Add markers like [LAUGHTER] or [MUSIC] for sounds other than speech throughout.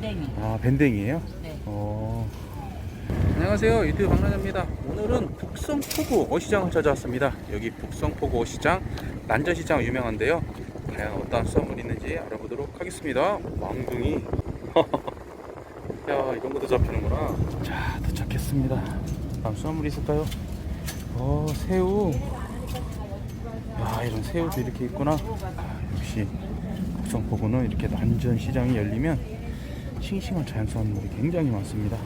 밴댕이. 아, 밴댕이에요? 네. 어. 안녕하세요. 유튜브 박나자입니다. 오늘은 북성포구 어시장을 찾아왔습니다. 여기 북성포구 어시장, 난전시장 유명한데요. 과연 어떤 수산물이 있는지 알아보도록 하겠습니다. 왕둥이. [LAUGHS] 야, 이런 것도 잡히는구나. 자, 도착했습니다. 다음 수산물이 있을까요? 어, 새우. 야, 이런 새우도 이렇게 있구나. 아, 역시 북성포구는 이렇게 난전시장이 열리면 싱싱한 자연수산물이 굉장히 많습니다.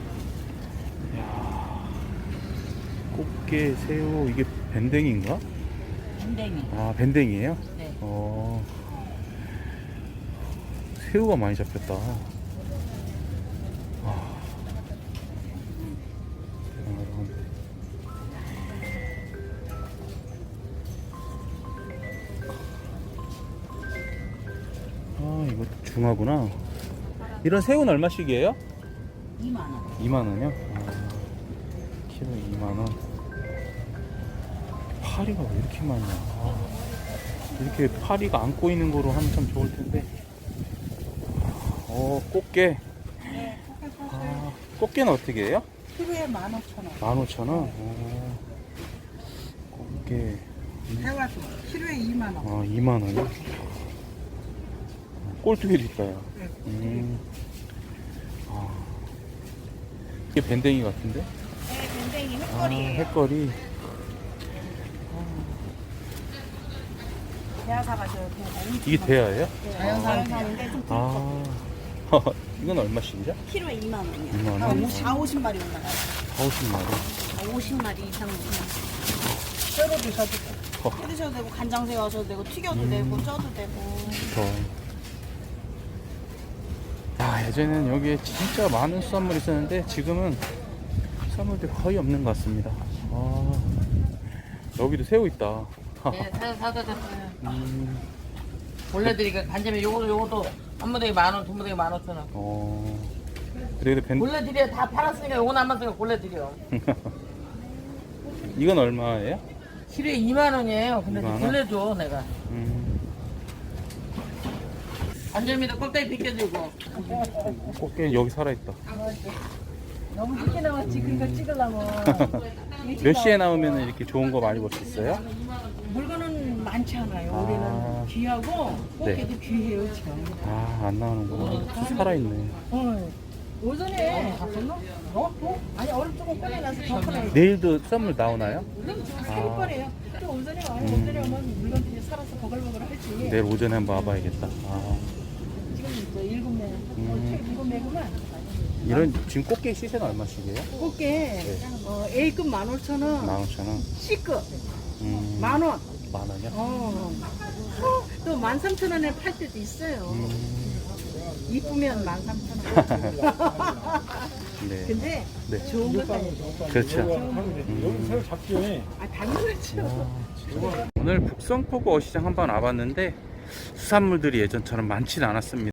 이야, 꽃게, 새우, 이게 밴댕인가? 밴댕이. 아, 밴댕이에요? 네. 어, 새우가 많이 잡혔다. 아, 대단하다. 아, 이거 중하구나. 이런 새우는 얼마씩이에요? 2만 원. 2만 원이요? 아, 키로 2만 원. 파리가 왜 이렇게 많냐? 아, 이렇게 파리가 안고 있는 거로 하면 참 좋을 텐데. 어, 꽃게. 아, 꽃게는 어떻게 해요? 키로에 15,000원. 15,000원? 어, 꽃게. 해와도 키로에 2만 원. 아, 2만 원이요? 네. 음. 아, 이게 밴댕이 같은데? 네, 밴댕이 아, 햇거리. 대하 사가셔도 돼요. 이게 대야예요? 자연산인데 좀 아, [LAUGHS] 이건 얼마씩이죠? 키로에 2만 원이요. 2만 원? 한 50, 4, 50마리 올라가요. 40마리. 50마리 이상 올라가요. 뼈로 드셔도 돼. 어, 끓이셔도 되고 간장 새우 하셔도 되고 튀겨도 음. 되고 쪄도 되고. 더. 아, 예전에는 여기에 진짜 많은 수산물이 있었는데 지금은 수산물들이 거의 없는 것 같습니다. 아, 여기도 새우 있다. 네, 사, 사다 줬어요. 음, 원래 드리니까 간장면 요거도 요것도 한 무대에 만 원, 두 무대에 만 오천 원. 어, 그래도 밴, 원래 드려 다 팔았으니까 요거 남았으니까 원래 드려. [LAUGHS] 이건 얼마예요? 키로에 2만 원이에요. 근데 2만 원? 원래 줘 내가. 음, 간장미도 껍데기 벗겨주고. 꽃게 여기 살아있다. 너무 늦게 나왔지. 그러니까 찍으려면. [LAUGHS] 몇 시에 나오면 이렇게 좋은 거 많이 볼 수 있어요? 물건은 많지 않아요. 아. 올해는 귀하고 꽃게도 귀해요 지금. 아, 안 나오는구나. 살아있네. 어. 오전에 어? 어? 아니 얼음 조금 꺼내놔서 덮어놔요. 내일도 수산물 나오나요? 그럼 지금 살이 뻔해요. 또 오전에 와요. 음. 오전에 오면 물건들이 살아서 버글버글 하지. 내일 오전에 한번 와봐야겠다. 아, 이제 일곱 매, 음. 어, 책 일곱 매구만. 이런 지금 꽃게 시세는 얼마씩이에요? 꽃게 네. 어, A급 만 오천 원, 15,000원. C급 음, 만 원. 만 원이요? 어. 또만 삼천 원에 팔 때도 있어요. 음, 이쁘면 만 삼천 원. [LAUGHS] 네. 근데 네. 좋은 거 사야죠. 그렇죠. 여기 새우 잡기에 아 당연하죠. 오늘 북성포구 어시장 한번 와봤는데 수산물들이 예전처럼 많지는 않았습니다.